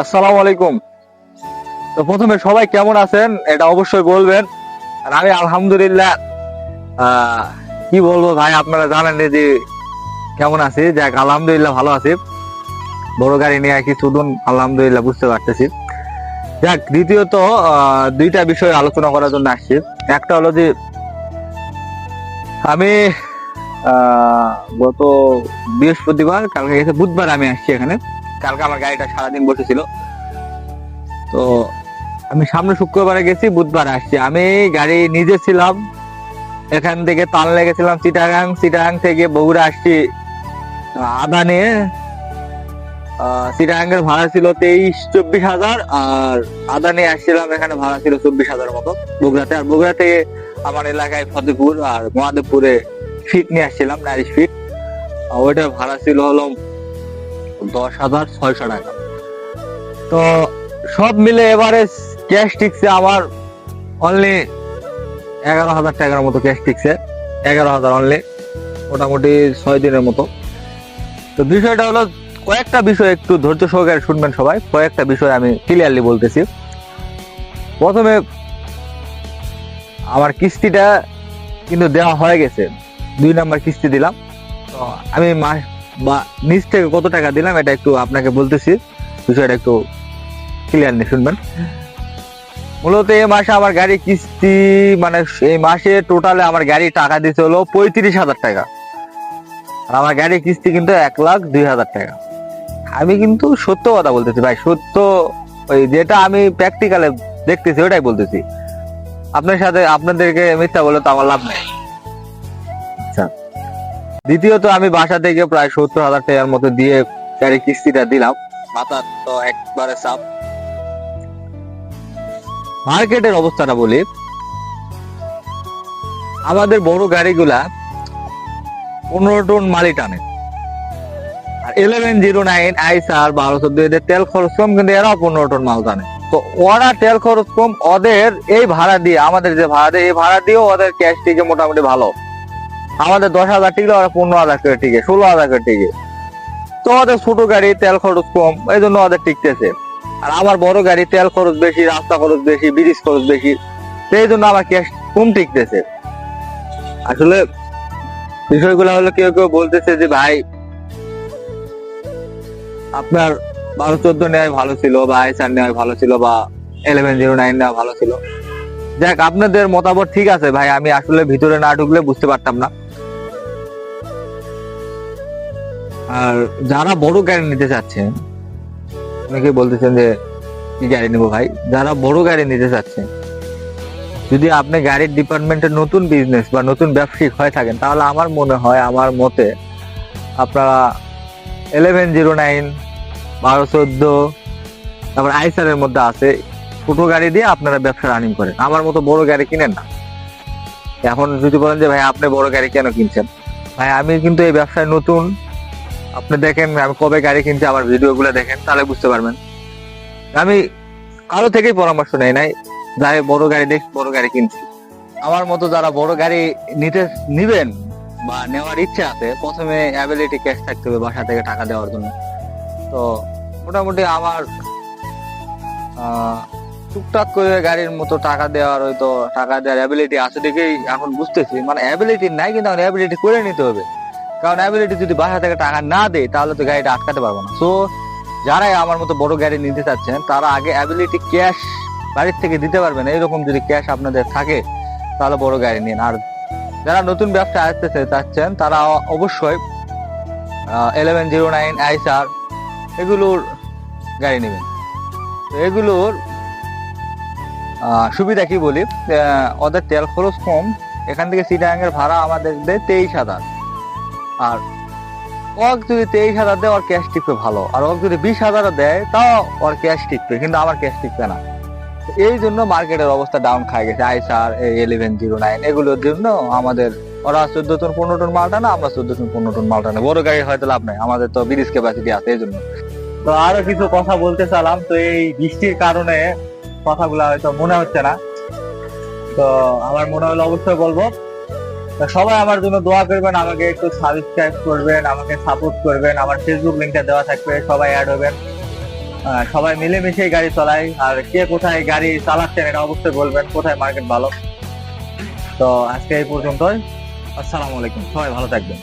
আসসালামু আলাইকুম। তো প্রথমে সবাই কেমন আছেন? এটা অবশ্যই বলবেন। আর আমি আলহামদুলিল্লাহ কি বলব ভাই, আপনারা জানেন যে কেমন আছি? যাক, আলহামদুলিল্লাহ ভালো আছি। বড় গাড়ি নিয়ে আর কি কিছুদিন আলহামদুলিল্লাহ বুঝতে পারতেছি। যাক, দ্বিতীয়ত দুইটা বিষয় আলোচনা করার জন্য আসছি। একটা হলো যে, আমি গত বৃহস্পতিবার, কালকে গেছে বুধবার আমি আসছি এখানে। কালকে আমার গাড়িটা সারাদিন বসেছিল। তো আমি সামনে শুক্রবারে গেছি, বুধবার আসছি। আমি গাড়ি নিজে ছিলাম, এখান থেকে তাল লেগেছিলাম চিটাগাং। চিটাগাং থেকে বগুড়া আসছি, আদা নিয়ে। চিটাগাং এর ভাড়া ছিল তেইশ, চব্বিশ হাজার, আর আদা নিয়ে আসছিলাম, এখানে ভাড়া ছিল চব্বিশ হাজার মতো বগুড়াতে। আর বগুড়া থেকে আমার এলাকায় ফতেপুর আর মহাদেবপুরে ফিট নিয়ে আসছিলাম নারিশ ফিট। ওইটার ভাড়া ছিল হলো দশ হাজার টাকা। তো সব মিলে এবারে ক্যাশ টিকছে আমার অনলি এগারো হাজার টাকার মতো ক্যাশ টিকছে, এগারো হাজার অনলি মোটামুটি ছয় দিনের মতো। তো বিষয়টা হলো, কয়েকটা বিষয় একটু ধৈর্য সহকারে শুনবেন সবাই, কয়েকটা বিষয় আমি ক্লিয়ারলি বলতেছি। প্রথমে, আমার কিস্তিটা কিন্তু দেওয়া হয়ে গেছে। দুই নাম্বার কিস্তি দিলাম। তো আমি মাস বা নিচ থেকে কত টাকা দিলাম, এটা একটু আপনাকে বলতেছি। বিষয়টা একটু ক্লিয়ারলি শুনবেন। মূলত এই মাসে আমার গাড়ি কিস্তি মানে এই মাসে টোটালে আমার গাড়ি টাকা দিতে হলো পঁয়ত্রিশ হাজার টাকা। আর আমার গাড়ির কিস্তি কিন্তু এক লাখ দুই হাজার টাকা। আমি কিন্তু সত্য কথা বলতেছি ভাই, সত্য ওই যেটা আমি প্র্যাকটিক্যালে দেখতেছি, ওটাই বলতেছি। আপনার সাথে, আপনাদেরকে মিথ্যা বলে তো আমার লাভ নেই। দ্বিতীয়ত আমি বাসা থেকে প্রায় সত্তর হাজার টাকার মতো দিয়ে গাড়ির কিস্তিটা দিলাম। মাথার তো একবারে চাপ। মার্কেটের অবস্থাটা বলি। আমাদের বড় গাড়িগুলা পনেরো টন মালি টানে। আর ইলেভেন জিরো নাইন আইসার বারো চোদ্দ, এদের তেল খরচ কম, কিন্তু এরাও পনেরো টন মাল টানে। তো ওরা তেল খরচ কম, ওদের এই ভাড়া দিয়ে, আমাদের যে ভাড়া দেয়, এই ভাড়া দিয়েও ওদের ক্যাশ টিকে মোটামুটি ভালো। আমাদের দশ হাজার টিকলে ওরা পনেরো হাজার করে টিকে ষোলো হাজার করে টিকে তো ওদের ছোট গাড়ি তেল খরচ কম, এই জন্য ওদের টিকতেছে। আর আমার বড় গাড়ি তেল খরচ বেশি, রাস্তা খরচ বেশি ব্রিজ খরচ বেশি, সেই জন্য আমার ক্যাশ কম টিকতেছে। আসলে বিষয়গুলো হলো কেউ কেউ বলতেছে যে, ভাই, আপনার বারো চোদ্দ নেওয়াই ভালো ছিল বা আইসার নেওয়াই ভালো ছিল বা ইলেভেন জিরো নাইন নেওয়া ভালো ছিল। যাক, আপনাদের মতামত ঠিক আছে ভাই, আমি আসলে ভিতরে না ঢুকলে বুঝতে পারতাম না। আর যারা বড় গাড়ি নিতে চাচ্ছেন, অনেকে বলতেছেন যে, কি গাড়ি নেব ভাই? যারা বড় গাড়ি নিতে চাচ্ছেন, যদি আপনি গাড়ির ডিপার্টমেন্টের নতুন বিজনেস বা নতুন ব্যবসায়িক হয়ে থাকেন, তাহলে আমার মনে হয়, আমার মতে আপনারা এলেভেন জিরো নাইন বারো চোদ্দ, তারপর আইসারের মধ্যে আছে, ছোটো গাড়ি দিয়ে আপনারা ব্যবসা রানিং করেন। আমার মতো বড় গাড়ি কিনেন না। এখন যদি বলেন যে, ভাই, আপনি বড় গাড়ি কেন কিনছেন? ভাই, আমি কিন্তু এই ব্যবসায় নতুন আপনি দেখেন, আমি কবে গাড়ি কিনছি আমার ভিডিও গুলো দেখেন, তাহলে বুঝতে পারবেন। আমি কারও থেকেই পরামর্শ নেই নাই, যাই বড় গাড়ি দেখ বড় গাড়ি কিনছি। আমার মতো যারা বড় গাড়ি নিতে, নিবেন বা নেওয়ার ইচ্ছা আছে, প্রথমে অ্যাবিলিটি ক্যাশ থাকতে হবে বাসা থেকে টাকা দেওয়ার জন্য। তো মোটামুটি আমার টুকটাক করে গাড়ির মতো টাকা দেওয়ার হয়তো, টাকা দেওয়ার অ্যাবিলিটি আছে দেখেই এখন বুঝতেছি। মানে অ্যাবিলিটি নাই, কিন্তু এখন অ্যাবিলিটি করে নিতে হবে। কারণ অ্যাবিলিটি যদি বাসা থেকে টাকা না দেয়, তাহলে তো গাড়িটা আটকাতে পারব না। সো যারাই আমার মতো বড় গাড়ি নিতে চাচ্ছেন, তারা আগে অ্যাবিলিটি ক্যাশ বাড়ির থেকে দিতে পারবেন। এইরকম যদি ক্যাশ আপনাদের থাকে, তাহলে বড় গাড়ি নিন। আর যারা নতুন ব্যবসা আসতে চাচ্ছেন, তারা অবশ্যই এলেভেন জিরো নাইন আইসার এগুলোর গাড়ি নেবেন। এগুলোর সুবিধা কি বলি? ওদের তেল খরচ কম। এখান থেকে সিটাঙ্গের ভাড়া আমাদের দেয় তেইশ হাজার। আর ওক যদি তেইশ হাজার দেয়, ওর ক্যাশ টিকবে ভালো। আর ওক যদি বিশ হাজার দেয়, তাও ওর ক্যাশ টিকবে কিন্তু আমার ক্যাশ টিকবে না। এই জন্য মার্কেটের অবস্থা ডাউন খাই গেছে। আইসার ইলেভেন জিরো নাইন এগুলোর জন্য আমাদের, ওরা চোদ্দ টন পনেরো টন মালটা না, আমরা চোদ্দ টন পনেরো টন মালটা না বড় গাড়ি হয়তো লাভ নাই। আমাদের তো ব্রিজ ক্যাপাসিটি আছে, এই জন্য। তো আরও কিছু কথা বলতে চালাম তো এই বৃষ্টির কারণে কথাগুলো হয়তো মনে হচ্ছে না। তো আমার মনে হলো অবশ্যই বলব। সবাই আমার জন্য দোয়া করবেন, আমাকে একটু সাবস্ক্রাইব করবেন, আমাকে সাপোর্ট করবেন। আমার ফেসবুক লিঙ্কটা দেওয়া থাকবে, সবাই অ্যাড হবেন। সবাই মিলেমিশে গাড়ি চালায় আর কে কোথায় গাড়ি চালাচ্ছেন এটা অবশ্যই বলবেন, কোথায় মার্কেট ভালো। তো আজকে এই পর্যন্তই। আসসালামু আলাইকুম। সবাই ভালো থাকবেন।